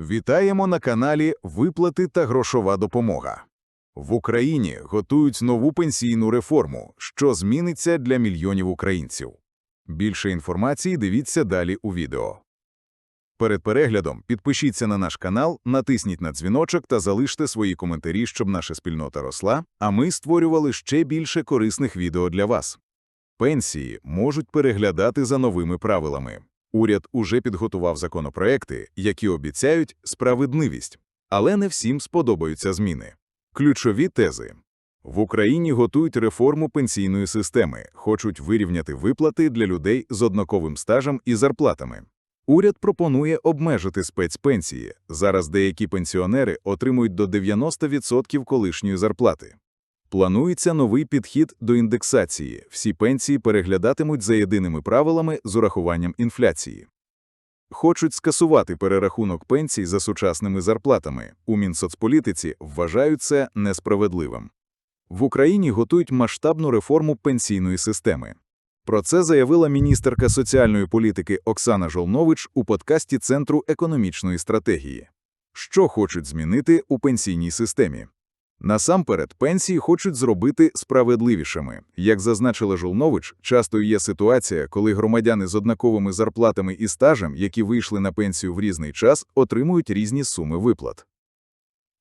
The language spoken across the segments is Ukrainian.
Вітаємо на каналі Виплати та грошова допомога. В Україні готують нову пенсійну реформу, що зміниться для мільйонів українців. Більше інформації дивіться далі у відео. Перед переглядом підпишіться на наш канал, натисніть на дзвіночок та залиште свої коментарі, щоб наша спільнота росла, а ми створювали ще більше корисних відео для вас. Пенсії можуть переглядати за новими правилами. Уряд уже підготував законопроекти, які обіцяють справедливість, але не всім сподобаються зміни. Ключові тези. В Україні готують реформу пенсійної системи, хочуть вирівняти виплати для людей з однаковим стажем і зарплатами. Уряд пропонує обмежити спецпенсії. Зараз деякі пенсіонери отримують до 90% колишньої зарплати. Планується новий підхід до індексації. Всі пенсії переглядатимуть за єдиними правилами з урахуванням інфляції. Хочуть скасувати перерахунок пенсій за сучасними зарплатами. У Мінсоцполітиці вважають це несправедливим. В Україні готують масштабну реформу пенсійної системи. Про це заявила міністерка соціальної політики Оксана Жолнович у подкасті Центру економічної стратегії. Що хочуть змінити у пенсійній системі? Насамперед, пенсії хочуть зробити справедливішими. Як зазначила Жолнович, часто є ситуація, коли громадяни з однаковими зарплатами і стажем, які вийшли на пенсію в різний час, отримують різні суми виплат.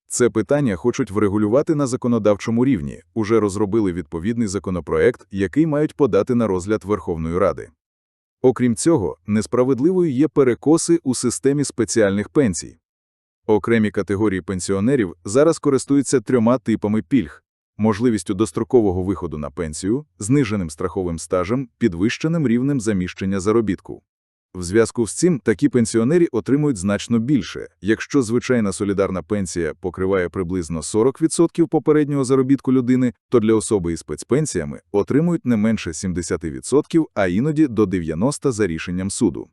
Це питання хочуть врегулювати на законодавчому рівні. Уже розробили відповідний законопроект, який мають подати на розгляд Верховної Ради. Окрім цього, несправедливою є перекоси у системі спеціальних пенсій. Окремі категорії пенсіонерів зараз користуються трьома типами пільг: можливістю дострокового виходу на пенсію, зниженим страховим стажем, підвищеним рівнем заміщення заробітку. В зв'язку з цим такі пенсіонери отримують значно більше. Якщо звичайна солідарна пенсія покриває приблизно 40% попереднього заробітку людини, то для особи із спецпенсіями отримують не менше 70%, а іноді до 90% за рішенням суду.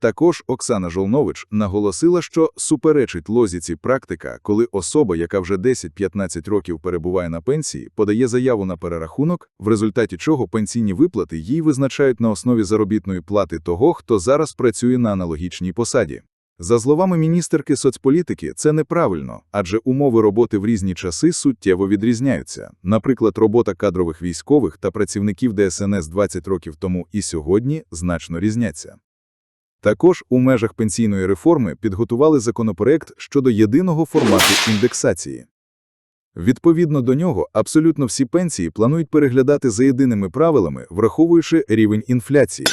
Також Оксана Жолнович наголосила, що суперечить лозіці практика, коли особа, яка вже 10-15 років перебуває на пенсії, подає заяву на перерахунок, в результаті чого пенсійні виплати їй визначають на основі заробітної плати того, хто зараз працює на аналогічній посаді. За словами міністерки соцполітики, це неправильно, адже умови роботи в різні часи суттєво відрізняються. Наприклад, робота кадрових військових та працівників ДСНС 20 років тому і сьогодні значно різняться. Також у межах пенсійної реформи підготували законопроект щодо єдиного формату індексації. Відповідно до нього, абсолютно всі пенсії планують переглядати за єдиними правилами, враховуючи рівень інфляції.